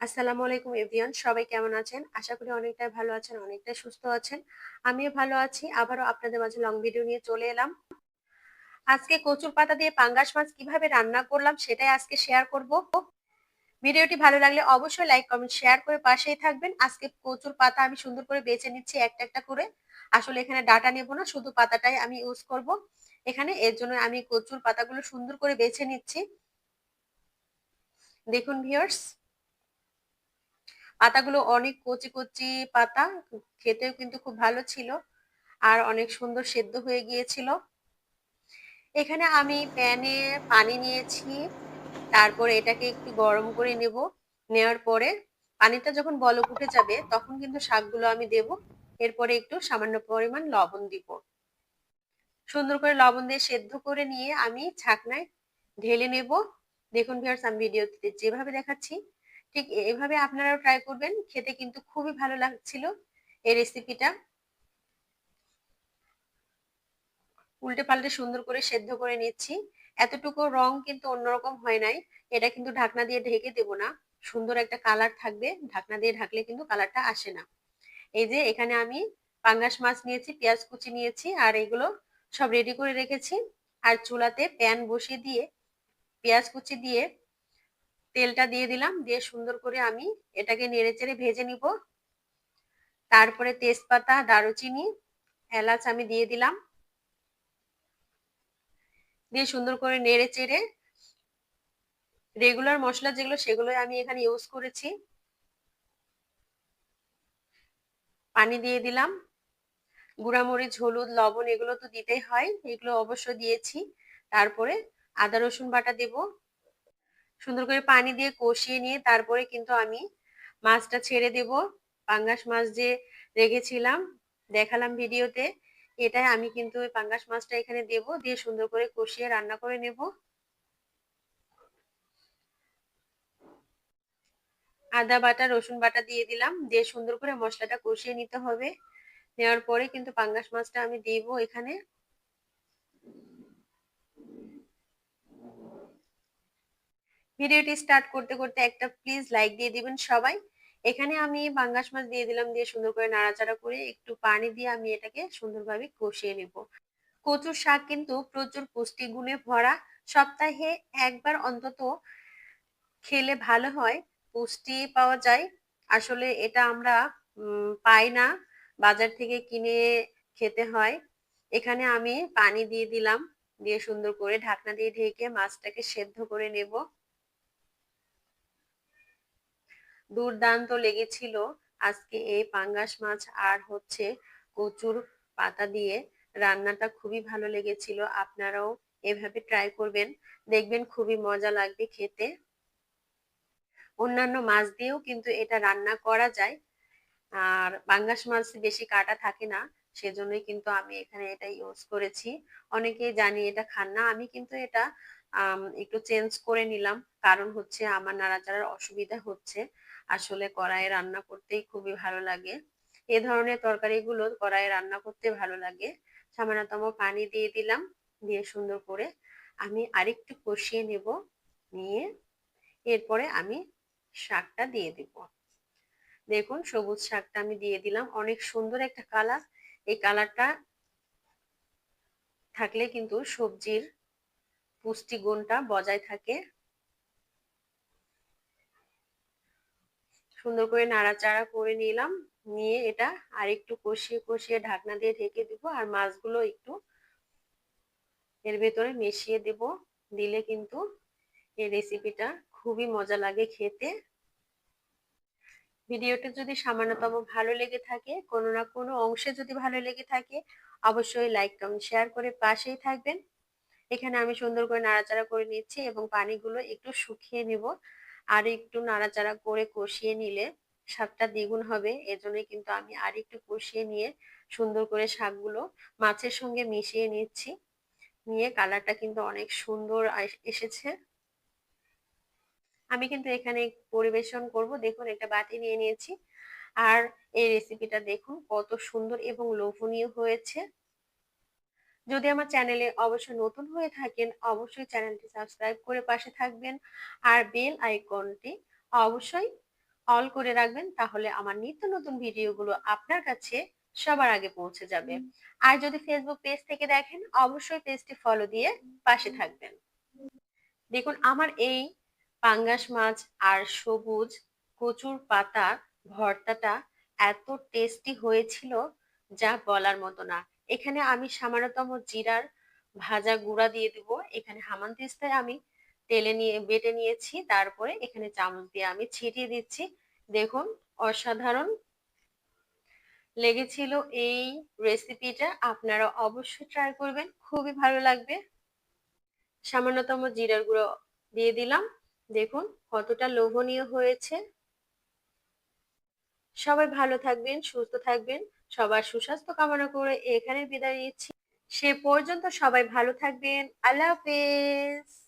আসসালামু আলাইকুম এভরিওয়ান, সবাই কেমন আছেন? আশা করি অনেকটাই ভালো আছেন অনেকটাই সুস্থ আছেন। আমিও ভালো আছি, আবারও আপনাদের মাঝে লং ভিডিও নিয়ে চলে এলাম। আজকে কচুর পাতা দিয়ে পাঙ্গাস মাছ কীভাবে রান্না করলাম সেটাই আজকে শেয়ার করব। ভিডিওটি ভালো লাগলে অবশ্যই লাইক কমেন্ট শেয়ার করে পাশেই থাকবেন। আজকে কচুর পাতা আমি সুন্দর করে বেছে নিচ্ছি একটা একটা করে। আসলে এখানে ডাটা নেব না, শুধু পাতাটাই আমি ইউজ করব। এখানে এর জন্য আমি কচুর পাতাগুলো সুন্দর করে বেছে নিচ্ছি। দেখুন ভিউয়ার্স পাতাগুলো অনেক কচি কচি পাতা, খেতেও কিন্তু খুব ভালো ছিল আর অনেক সুন্দর সেদ্ধ হয়ে গিয়েছিল। এখানে আমি প্যানে পানি নিয়েছি, তারপর এটাকে একটু গরম করে নেব। নেওয়ার পরে পানিটা যখন বলক উঠে যাবে, তখন কিন্তু শাকগুলো আমি দেব। এরপরে একটু সামান্য পরিমাণ লবণ দিব। সুন্দর করে লবণ দিয়ে সেদ্ধ করে নিয়ে আমি ছাকনায় ঢেলে নেব। দেখুন ভিউয়ার্স আমি ভিডিওতে যেভাবে দেখাচ্ছি ঠিক এভাবে আপনারাও ট্রাই করবেন। খেতে কিন্তু খুবই ভালো লাগছিল এই রেসিপিটা উল্টে পাল্টে সুন্দর করে সেদ্ধ করে নিচ্ছি। এতটুকু রং কিন্তু অন্যরকম হয় নাই। এটা কিন্তু ঢাকনা দিয়ে ঢেকে দেব না। সুন্দর একটা কালার থাকবে। ঢাকনা দিয়ে ঢাকলে কিন্তু কালারটা আসে না। এই যে এখানে আমি পাঙ্গাস মাছ নিয়েছি, পেঁয়াজ কুচি নিয়েছি, আর এগুলো সব রেডি করে রেখেছি। আর চুলাতে প্যান বসিয়ে দিয়ে, পেঁয়াজ কুচি দিয়ে তেলটা দিয়ে দিলাম, দিয়ে সুন্দর করে আমি এটাকে নেড়ে চেড়ে ভেজে নিব। তারপরে তেজপাতা, দারুচিনি, এলাচ আমি দিয়ে দিলাম। দিয়ে সুন্দর করে নেড়ে চেড়ে রেগুলার মশলা যেগুলো সেগুলো আমি এখানে ইউজ করেছি। পানি দিয়ে দিলাম। গুঁড়ামরিচ, হলুদ, লবণ এগুলো তো দিতেই হয়, এগুলো অবশ্য দিয়েছি। তারপরে আদা, রসুন বাটা দেব। সুন্দর করে পানি দিয়ে কষিয়ে নিয়ে তারপরে কিন্তু আমি মাছটা ছেড়ে দেব। পাঙ্গাস মাছ যে রেখেছিলাম, দেখালাম ভিডিওতে, এটাই আমি কিন্তু ওই পাঙ্গাস মাছটা এখানে দেব, দিয়ে সুন্দর করে কষিয়ে রান্না করে নেব। আদা বাটা, রসুন বাটা দিয়ে দিলাম, দিয়ে সুন্দর করে মশলাটা কষিয়ে নিতে হবে। নেওয়ার পরে কিন্তু পাঙ্গাস মাছটা আমি দেব এখানে। ভিডিওটি স্টার্ট করতে করতে একটা প্লিজ লাইক দিয়ে দিবেন সবাই। এখানে আমি বাঙ্গাস মাছ দিয়ে দিলাম, দিয়ে সুন্দর করে নাড়াচাড়া করে একটু পানি দিয়ে আমি এটাকে সুন্দরভাবে কষিয়ে নেব। কচুর শাক কিন্তু প্রচুর পুষ্টি গুণে ভরা। সপ্তাহে একবার অন্তত খেলে ভালো হয়, পুষ্টি পাওয়া যায়। আসলে এটা আমরা পাই না, বাজার থেকে কিনে খেতে হয়। এখানে আমি পানি দিয়ে দিলাম, দিয়ে সুন্দর করে ঢাকনা দিয়ে ঢেকে মাছটাকে সেদ্ধ করে নেব। দুর্দান্ত লেগেছিল। আজকে এই পাঙ্গাস মাছ আর হচ্ছে কচুর পাতা দিয়ে রান্নাটা খুবই ভালো লেগেছিল। আপনারাও এভাবে ট্রাই করবেন। দেখবেন খুবই মজা লাগবে খেতে। অন্যান্য মাছ দিয়েও কিন্তু এটা রান্না করা যায়। আর পাঙ্গাস মাছ বেশি কাটা থাকে না, সেজন্যই কিন্তু আমি এখানে এটা ইউজ করেছি। অনেকেই জানি এটা খান না, আমি কিন্তু এটা একটু চেঞ্জ করে নিলাম। কারণ হচ্ছে আমার নাড়াচাড়ার অসুবিধা হচ্ছে। আসলে কড়াইয়ে রান্না করতেই খুবই ভালো লাগে। এ ধরনের তরকারিগুলো কড়াইয়ে রান্না করতে ভালো লাগে। সামান্যতম পানি দিয়ে দিলাম, দিয়ে সুন্দর করে আমি আরেকটু কষিয়ে নেব, নিয়ে এরপরে আমি শাকটা দিয়ে দিব। দেখুন, সবুজ শাকটা আমি দিয়ে দিলাম। অনেক সুন্দর একটা কালার। এই কালারটা থাকলে কিন্তু সবজির পুষ্টিগুণটা বজায় থাকে। সুন্দর করে নাড়াচাড়া করে নিলাম। নিয়ে এটা আর একটু কষিয়ে কষিয়ে ঢাকনা দিয়ে ঢেকে দিব আর মাছগুলো একটু এর ভেতরে মিশিয়ে দেব। দিলে কিন্তু এই রেসিপিটা খুবই মজা লাগে খেতে। ভিডিওটা যদি সামান্যতম ভালো লেগে থাকে, কোনো না কোনো অংশে যদি ভালো লেগে থাকে, অবশ্যই লাইক কমেন্ট শেয়ার করে পাশেই থাকবেন। এখানে আমি সুন্দর করে নাড়াচাড়া করে নিচ্ছি এবং পানিগুলো একটু শুকিয়ে নেব। আর একটু নাড়াচাড়া করে কষিয়ে নিলে স্বাদটা দ্বিগুণ হবে। এজন্যই কিন্তু আমি আর একটু কষিয়ে নিয়ে সুন্দর করে শাকগুলো মাছের সঙ্গে মিশিয়ে নিচ্ছি। নিয়ে কালারটা কিন্তু অনেক সুন্দর এসেছে। আমি কিন্তু এখানে পরিবেশন করব। দেখুন, একটা বাটি নিয়ে নিয়েছি। আর এই রেসিপিটা দেখুন, কত সুন্দর এবং লোভনীয় হয়েছে। যদি আমার চ্যানেলে অবশ্যই নতুন হয়ে থাকেন, অবশ্যই চ্যানেলটি সাবস্ক্রাইব করে পাশে থাকবেন আর বেল আইকনটি অবশ্যই অল করে রাখবেন তাহলে আমার নিত্য নতুন ভিডিওগুলো আপনার কাছে সবার আগে পৌঁছে যাবে। আর যদি ফেসবুক পেজ থেকে দেখেন, অবশ্যই পেজটি ফলো দিয়ে পাশে থাকবেন। দেখুন, আমার এই পাঙ্গাস মাছ আর সবুজ কচুর পাতা ভর্তাটা এত টেস্টি হয়েছিল যা বলার মতো না। এখানে আমি সামান্যতম জিরার ভাজা গুঁড়া দিয়ে দিব। এখানে হামানদিস্তায় আমি তেলে নিয়ে, বেটে নিয়েছি। তারপরে এখানে চামচ দিয়ে আমি ছিটিয়ে দিচ্ছি। দেখুন, অসাধারণ লেগেছিল এই রেসিপিটা আপনারা অবশ্যই ট্রাই করবেন। খুবই ভালো লাগবে। সামান্যতম জিরার গুঁড়ো দিয়ে দিলাম। দেখুন, কতটা লোভনীয় হয়েছে। সবাই ভালো থাকবেন, সুস্থ থাকবেন। সবার সুস্বাস্থ্য কামনা করে এখানে বিদায় নিচ্ছি। সে পর্যন্ত সবাই ভালো থাকবেন। আল্লাহ হাফেজ।